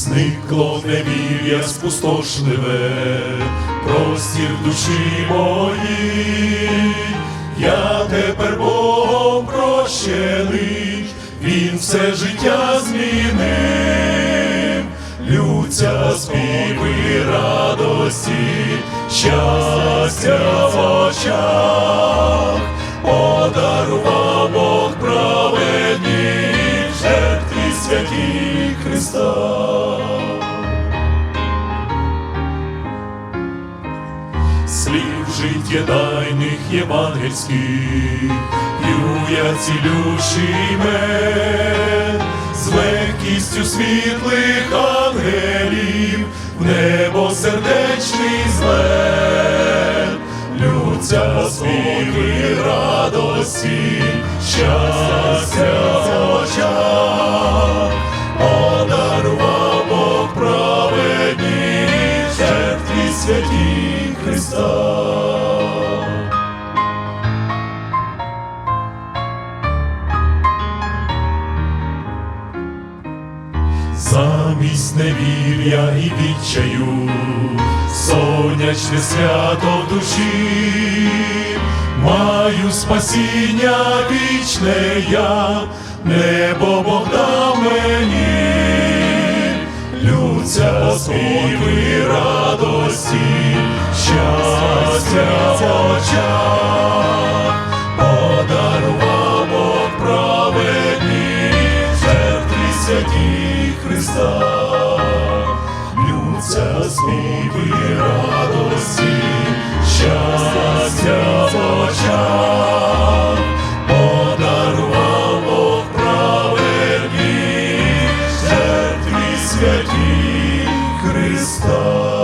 зникло невір'я спустошливе, простір душі моїй, я тепер Богом прощений, Він все життя змінив, лються співи радості, щастя в очах, Слів життєдайних євангельських, юя цілющий мед, з легкістю світлих ангелів, в небо сердечний злет, лються співи радості, щастя Христа. Замість невір'я і відчаю, сонячне свято в душі, маю спасіння вічне я, небо Бог дав мені, лються співи радості, святі Христа, лються співи радості, щастя в очах, подарував Бог праведні святі Христа.